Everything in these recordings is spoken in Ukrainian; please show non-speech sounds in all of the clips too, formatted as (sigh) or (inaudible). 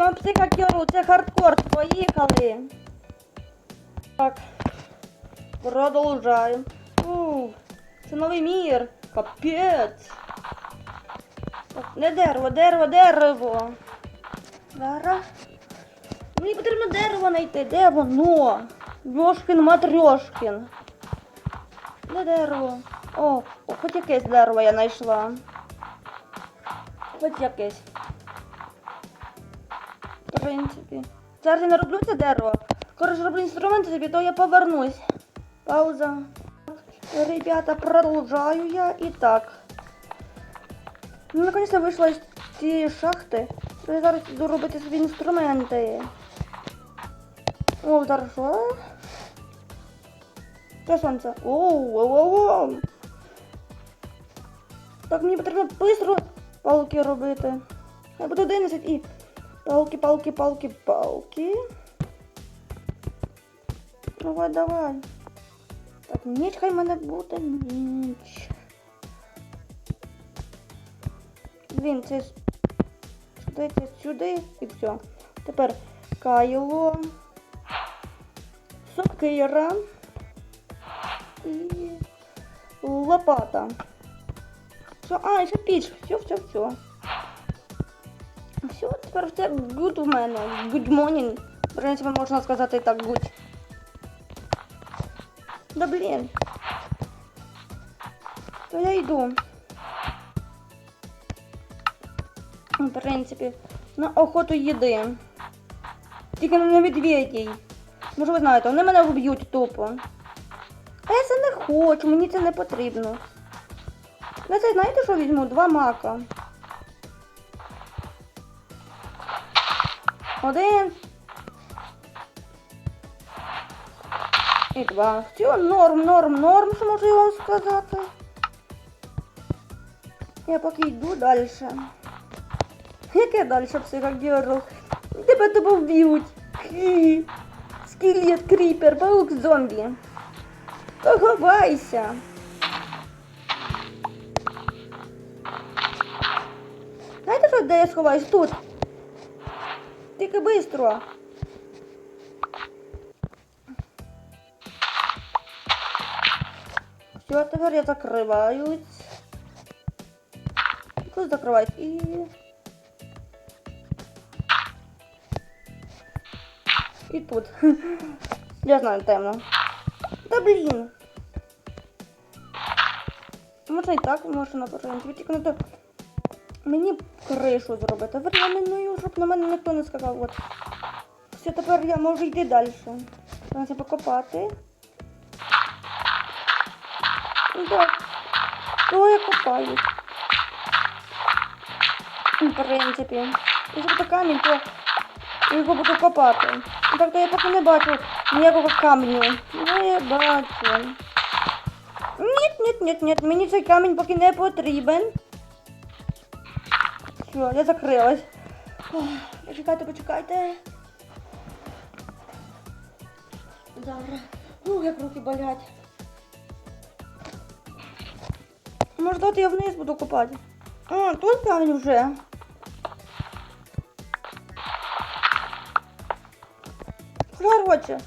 Там психакеру, це хардкор, поїхали. Так. Продовжаємо. Ух, це новий мір. Капець. Не дерево, дерево, дерево. Зараз. Мені потрібно дерево знайти. Де воно? Йошкін матрьошкін. Де дерево? О, хоч якесь дерево я знайшла. Хоч якесь. В принципі. Зараз я не роблю це дерево. Коротше, роблю інструменти собі, то я повернусь. Пауза. Ребята, продовжаю я. І так. Ну, наконец-то вийшла з цієї шахти. Я зараз йду робити собі інструменти. О, зараз що? Що сонце? Оу, оу, оу, оу. Так, мені потрібно швидко палки робити. Я буду 11 і палки, палки, палки, палки. Давай, давай. Так, ніч хай мене буде ніч. Блін, це сюди, це сюди і все. Тепер кайло, сокира і лопата. Все, а, ще піч. Все, все, все. Тепер все good у мене. Good morning. В принципі, можна сказати так good. Да блін. То я йду. В принципі, на охоту їди. Тільки на медведей. Може ви знаєте, вони мене вб'ють тупо. А я це не хочу, мені це не потрібно. Я це знаєте, що візьму? Два мака. Один. І два. Все, норм, норм, норм, що можу я вам сказати. Я поки йду далі. Яке далі психогерл? Тебе тебе вб'ють. Хі. Скелет, кріпер, паук, зомбі. То ховайся. Знаєте, що де я сховаюсь? Тут. Тільки бистро. Все, тепер я закриваюсь. Тут закриваюсь і... І тут. Я знаю, темно. Та блін. Можна і так, можна на тільки не то. Мені кришу зробити. Временною, щоб на мене ніхто не скакав. От. Все, тепер я можу йти далі. Треба покопати. Ну, Так. То я копаю. В принципі. Якщо буде камінь, то його буду копати. Ну, Так то я поки не бачу ніякого каменю. Не бачу. Ні, ні, ні, ні, мені цей камінь поки не потрібен. Все, я закрилась. Ох, Почекайте, почекайте. Добре. Ух, як руки болять. Може, дати я вниз буду копати. А, тут камінь вже. Короче,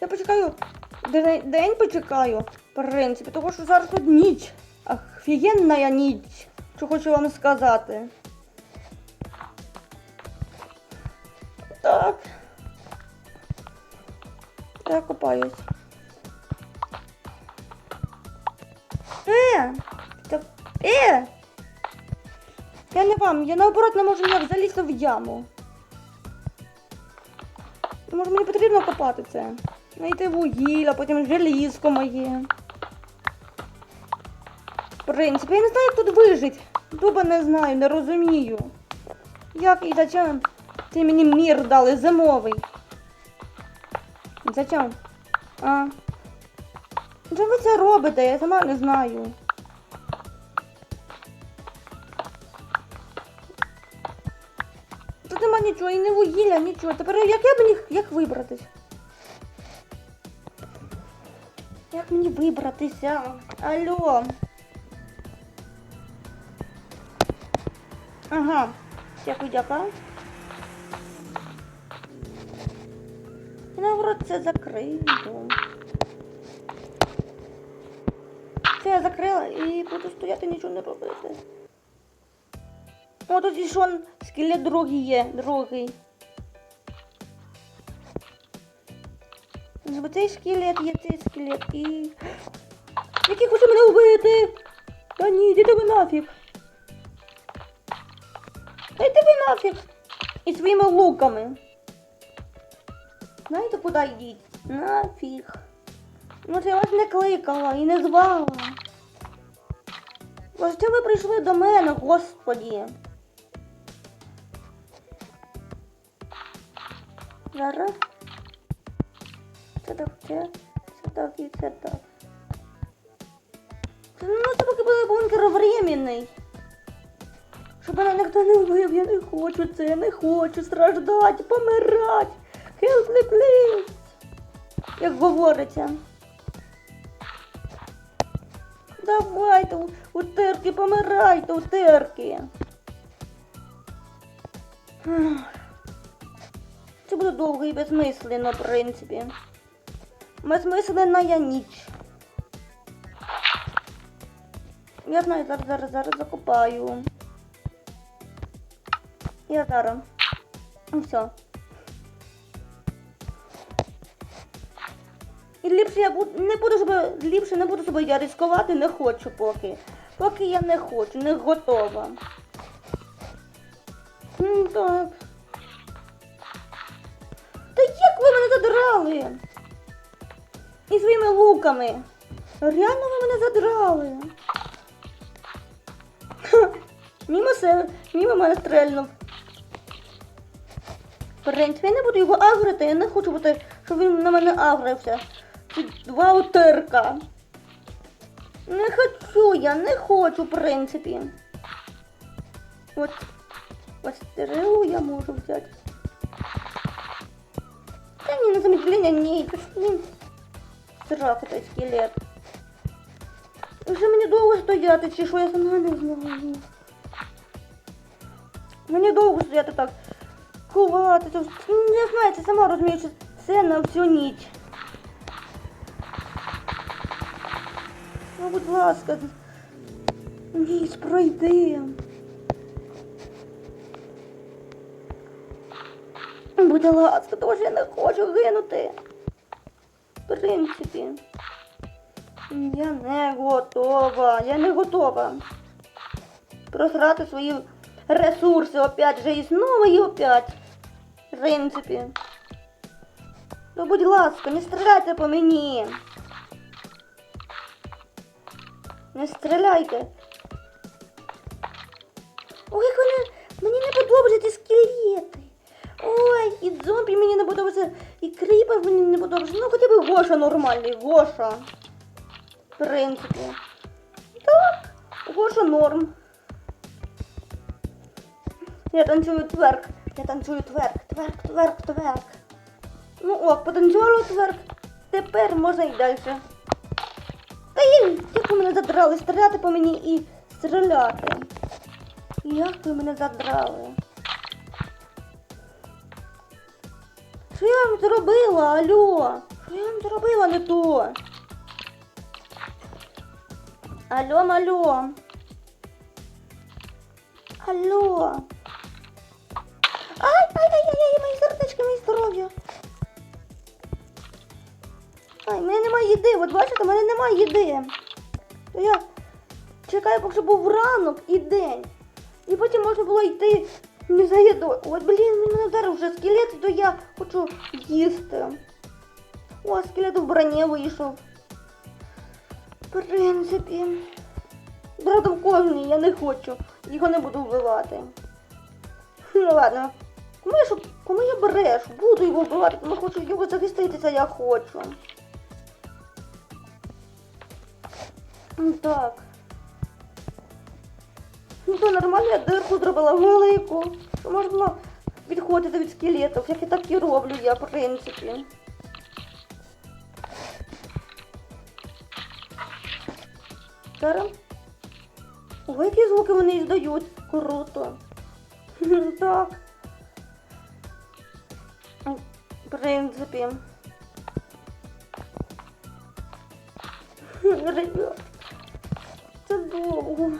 я почекаю. День почекаю, в принципі, тому що зараз тут ніч. Офігенна ніч. Що хочу вам сказати. Так. Я копаюсь. Е! Так, е! Я не вам, я наоборот не можу ніяк залізти в яму. Може мені потрібно копати це? Знайти вугілля, потім желізко моє. В принципі, я не знаю, як тут вижити. Дуба не знаю, не розумію. Як і зачем це мені мір дали зимовий? Зачем? А? Чому ви це робите? Я сама не знаю. Тут нема нічого, і не вугілля, нічого. Тепер як я мені як вибратись? Як мені вибратися? Алло. Ага, дякую, дякую. І наоборот це закрию. Це я закрила і буду стояти, нічого не робити. О, тут ще скелет другий є, другий. Цей скелет є, цей скелет і... Який хоче мене вбити! Та ні, йди тебе нафіг! Та йди ви нафіг. І своїми луками. Знаєте, куди йдіть? Нафіг. Ну це я вас не кликала і не звала. Ось це ви прийшли до мене, господі. Зараз. Це так, це, це так і це так. Ну, це поки буде бункер временний. Щоб мене ніхто не вбив, я не хочу це, не хочу страждати, помирати. Help me, please. Як говориться. Давайте, утерки, помирайте, утерки. Це буде довго і безмислено, в принципі. Безмислена я ніч. Я знаю, зараз, зараз, зараз закопаю. Я зараз. Ну все. І ліпше я буду, не буду себе, ліпше не буду себе я ризикувати, не хочу поки. Поки я не хочу, не готова. М, так. Та як ви мене задрали? І своїми луками. Реально ви мене задрали. Ха, Мімо себе, мімо мене стрельнув. Принципі, я не буду його агрити, я не хочу бути, щоб він на мене агрився. Два утерка. Не хочу я, не хочу, в принципі. От, ось стрелу я можу взяти. Та ні, на замедлення ні, ні. Срака той скелет. Вже мені довго стояти, чи що я сама не знаю. Мені довго стояти так. Ховати. Це... Ну, Я знаю, це сама розумію, що це на всю ніч. Ну, будь ласка. Ніч, пройди. Будь ласка, тому що я не хочу гинути. В принципі. Я не готова. Я не готова. Просрати свої ресурси опять же і знову і опять. Принципі. То будь ласка, не стріляйте по мені. Не стріляйте. Ой, як вони... Мені не подобаються ці скелети. Ой, і зомбі мені не подобаються, і кріпер мені не подобається. Ну хоча б Гоша нормальний, Гоша. В принципі. Так, Гоша норм. Я танцюю тверк. Я танцюю тверк, тверк, тверк, тверк. Ну ок, потанцювала тверк. Тепер можна й далі. Та є, як ви мене задрали, стріляти по мені і стріляти. Як ви мене задрали? Що я вам зробила, алло? Що я вам зробила не то? Алло, алло. Алло. Ай, ай, ай, ай, ай, мої сердечки, мої здоров'я. Ай, в мене немає їди, от бачите, в мене немає їди. То я чекаю, поки був ранок і день. І потім можна було йти не за їдою. От, блін, він мене вже скелет, то я хочу їсти. О, скелет в броні вийшов. В принципі. Правда, в кожній я не хочу. Його не буду вбивати. Ну ладно. Я, кому я береш? Буду його вбивати, тому хочу його захиститися, я хочу. Ну так. Ну то нормально я дирку зробила велику. Можна відходити від скелетів, як і так і роблю я, в принципі. Зараз. Ой, які звуки вони іздають. Круто. (laughs) Так. принципі. Ребят, це довго.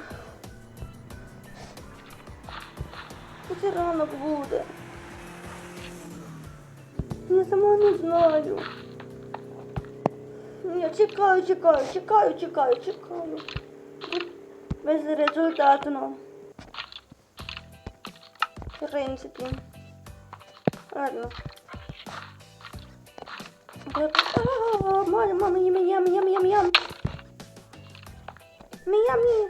Це рано буде. Я сама не знаю. Я чекаю, чекаю, чекаю, чекаю, чекаю. Безрезультатно. Ну. В принципі. Ладно. Мама, мама, ям, ям, ям, ям, ям. Мія, мія.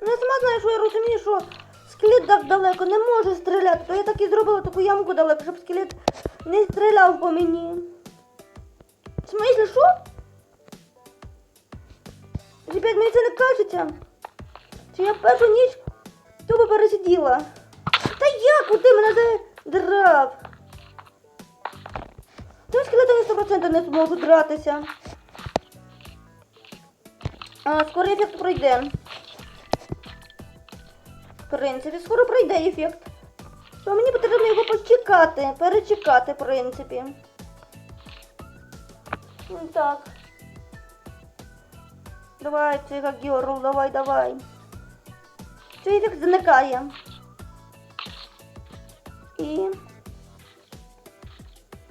Ну, я сама знаю, що я розумію, що скелет так далеко не може стріляти, то я так і зробила таку ямку далеко, щоб скелет не стріляв по мені. В смысле, що? Ребят, мені це не кажеться. Чи я першу ніч тупо пересиділа. Та як? Куди мене задрав? Тим скелетом я 100% не зможу дратися. А, скоро ефект пройде. В принципі, скоро пройде ефект. То мені потрібно його почекати, перечекати, в принципі. Ну, Так. Давай, цей герл, давай, давай. Цей ефект зникає. І...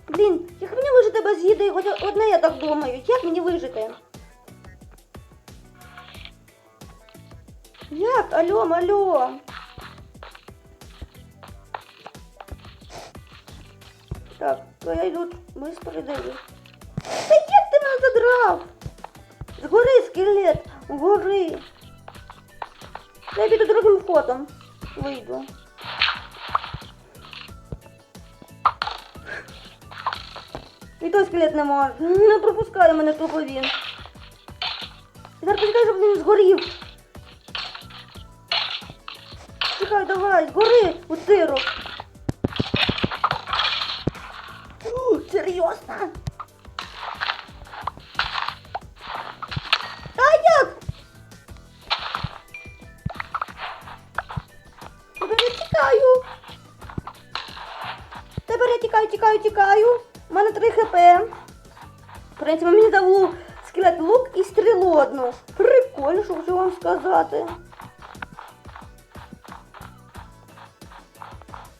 Блін, як мені вижити без їди? Хоч одне я так думаю. Як мені вижити? Як? Алло, алло. Так, то я йду быстро дивлюсь. Та як ти мене задрав? Згори скелет, гори. Я піду другим входом. Вийду. І той скелет не. Не пропускає мене тупо він. Зараз почекай, щоб він згорів. Чекай, давай, згори у тирок. У, Серйозно? Та як? Тепер я тікаю. Тепер я тікаю, тікаю, тікаю. У мене 3 хп. Принципі, мені дав скелет лук і стрілу одну. Прикольно, що вже вам сказати.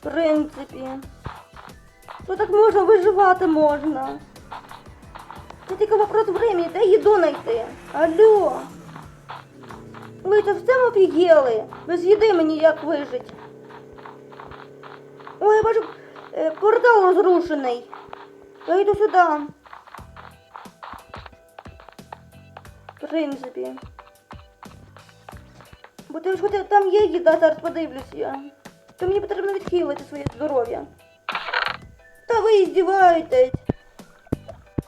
В принципі. То так можна виживати можна. Це тільки вопрос времени, де їду знайти? Алло. Ви це все офігели. Без їди мені як вижить. Ой, я бачу, е, портал розрушений. Я йду сюди. В принципі. Бо ти ж хоч там є їда, зараз подивлюсь я. То мені потрібно відхилити своє здоров'я. Та ви здіваєтесь.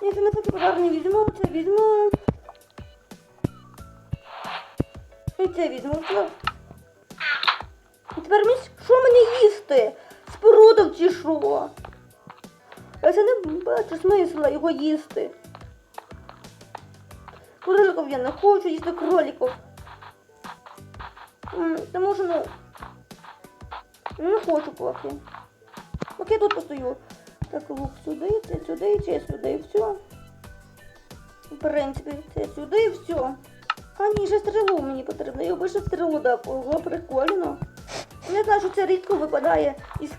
Я це на популярні візьму, це візьму. І це візьму. І тепер мені що мені їсти? Спорудок чи що? Я це не бачу смисла його їсти. Кроликів я не хочу їсти кроликів. М, Тому що, ну, не хочу поки. Поки я тут постою. Так, лук сюди, це сюди, це сюди, і все. В принципі, це сюди і все. А ні, ще стрілу мені потрібно. Я більше стрілу дав. Ого, прикольно. Я знаю, що це рідко випадає із,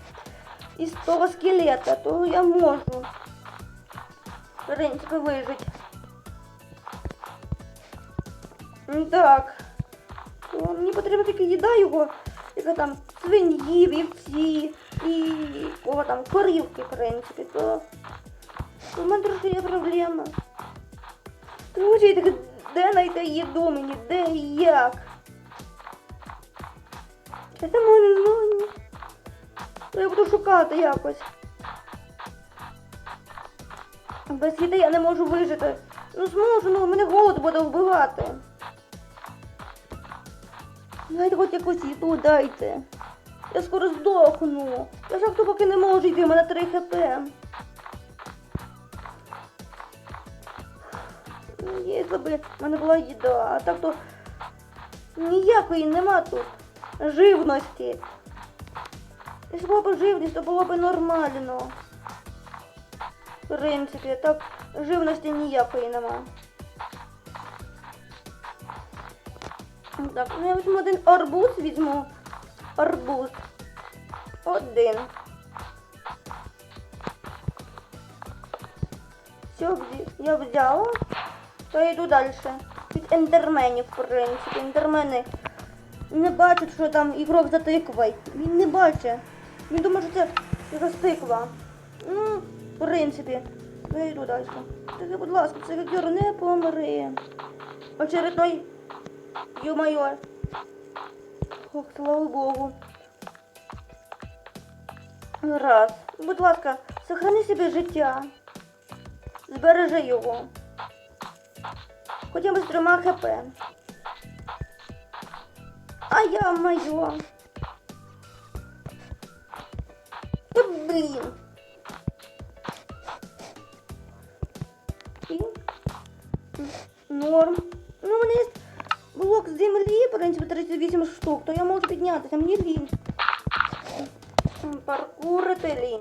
із того скелета, то я можу. В принципі, вижити. Так. То мені потрібна тільки їда його, яка там свиньї, вівці і кого там корівки, в принципі, то, в мене трошки є проблема. Друзі, так де знайти їду мені, де і як? Я сама не. Я буду шукати якось. Без їди я не можу вижити. Ну зможу, ну мене голод буде вбивати. Дайте хоч якусь їду дайте. Я скоро здохну. Я ж хто поки не можу йти, у мене 3 хп. Ну, Якби в мене була їда, а так то ніякої нема тут живності. Пішла б живність, то було б нормально. В принципі, так живності ніякої нема. Так, ну я візьму один арбуз, візьму. Арбуз. Один. Все, я взяла, то я йду далі. Від ендерменів, в принципі. Ендермени не бачать, що там ігрок за тиквою. Він не бачить. Він думає, що це тиква. Ну, в принципі. Ну, йду далі. Тільки, будь ласка, це вікюр не помри. Очередной. Ё-моё. Ох, слава Богу. Раз. Будь ласка, сохрани собі життя. Збережи його. Хоча б з трьома хп. А я моє. І норм. Ну, у мене є блок землі, в принципі, 38 штук, то я можу піднятися, мені лінь. Паркурити лінь.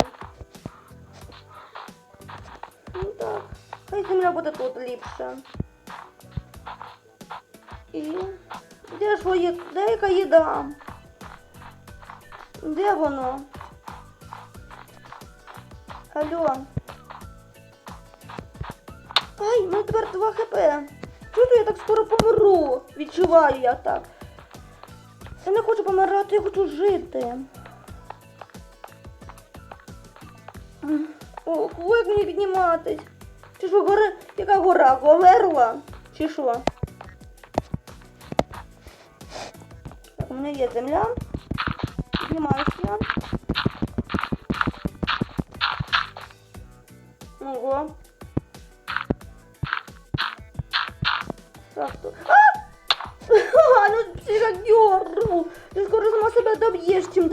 Ну так. Хай земля буде тут ліпше. І де ж є? Де яка їда? Де воно? Алло. Ай, у мене тепер 2 хп. Чого я так скоро помру? Відчуваю я так. Я не хочу помирати, я хочу жити. Ох, як мені підніматись? Чи що, гора? Яка гора? Говерла? Чи що? Так, у мене є земля. Піднімаюся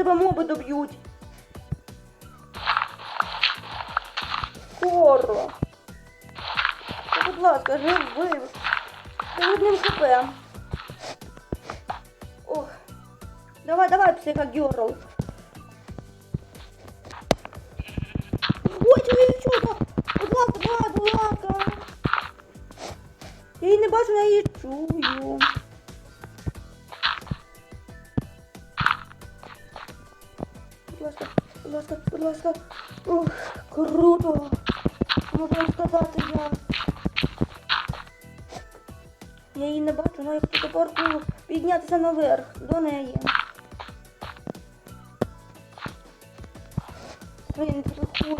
тебе моби доб'ють. Скоро. Будь ласка, живи. Ти одним хп. Ох. Давай, давай, психогерл. Ой, чого чого? Будь ласка, давай, будь ласка. Я її не бачу, я її чую. Будь ласка. Ух, круто. Можу вам сказати, я. Я її не бачу, але я хочу тепер ну, піднятися наверх до неї. Блін, тут хочу.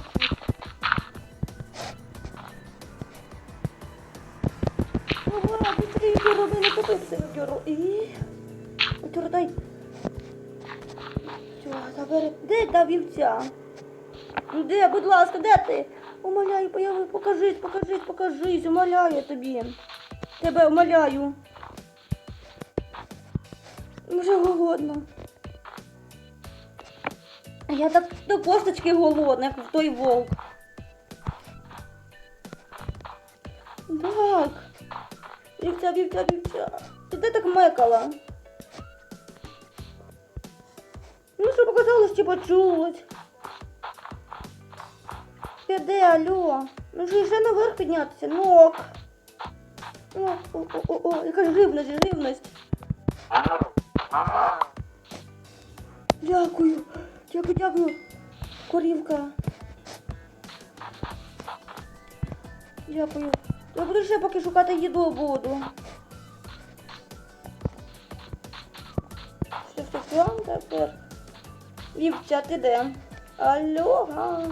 Ага, быстрее роби, не топився Геру. І... Геру, дай. Все, забери. Де та вівця? Де, будь ласка, де ти? Умоляю, появи, покажись, покажись, покажись, умоляю тобі. Тебе умоляю. Вже голодно. Я так до косточки голодна, як той вовк. Так. Вівця, вівця, вівця. Ти де так мекала? Ну що показалось, чи почулось? Я де, алло? Ну що ще наверх піднятися? Ну ок. О, о, о, о, о, яка живність, живність. Дякую. Дякую, дякую. Корівка. Дякую. Я буду ще поки шукати їду буду. Все, все, все, тепер. Вівця, ти де? Алло, га.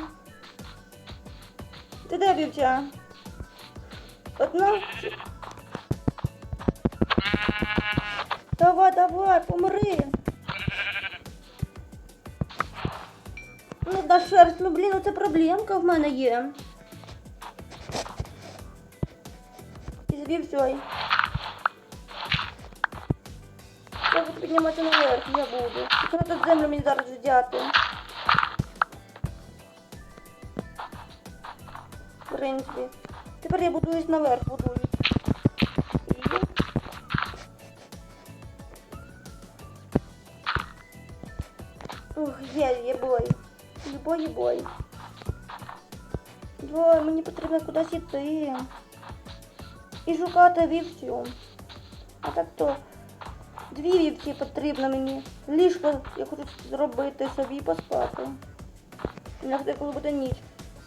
Ти де, вівця? Одна? Давай, давай, помри. Ну, да шерсть, ну блін, оце проблемка в мене є. Із вівцей. Я буду піднімати наверх, я буду. Треба землю мені зараз взяти. Принципі. Тепер я будуюсь наверх, будуюсь. Ух, є, є бой. Є бой, є бой. Ой, мені потрібно кудись іти. І шукати вівцю. А так то Дві вівці потрібно мені. Ліжко я хочу зробити собі поспати. Хочу, коли буде ніч.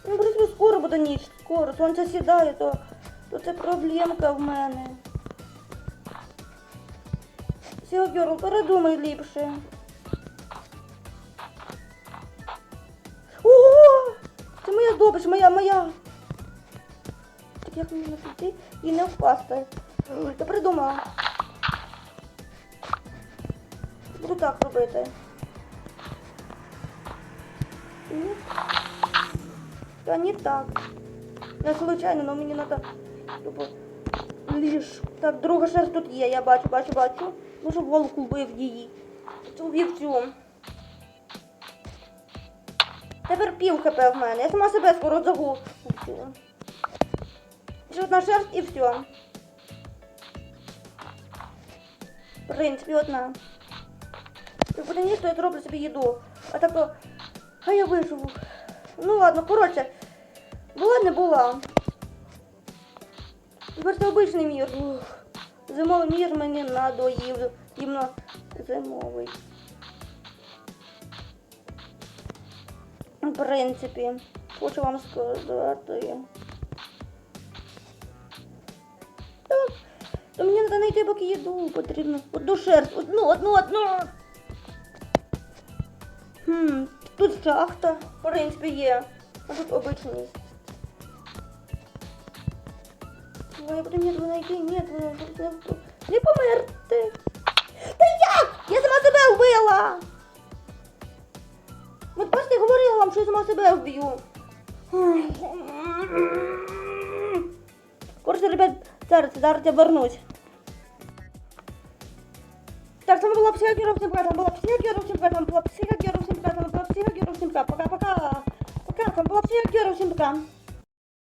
Ну, в скоро буде ніч, скоро. Сонце сідає, то, то це проблемка в мене. Сілгеру, передумай ліпше. О! Це моя здобич, моя, моя. Так як мені піти і не впасти. Я придумала. Буду так робити. Ні. Та не так. Не случайно, але мені треба тупо ліж. Так, друга шерсть тут є, я бачу, бачу, бачу. Може волку вбив її. Цю вівцю. Тепер пів хп в мене. Я сама себе скоро загублю. Ще одна шерсть і все. В принципі, одна. Буде ніж, то я зроблю собі їду. А так то. А я виживу. Ну ладно, коротше. Була не була. Тепер обичний мір. Ух. Зимовий мір мені надоїв. Іменно зимовий. В принципі, хочу вам сказати. Так. То мені треба знайти поки їду. Потрібно одну шерсть. Одну, одну, одну. Хм, тут шахта, в принципі, є. А тут обичний. Ну, я буду ні, знайти, ні, воно ж не, померти. Та як? Я сама себе вбила! От бачите, я говорила вам, що я сама себе вб'ю. Коротше, ребят, зараз, зараз я вернусь. Так, там была психогеров Симка, там была психогеров Симка, там была психогеров Симка, там была психогеров Симка. Пока-пока. Пока, там была психогеров Симка.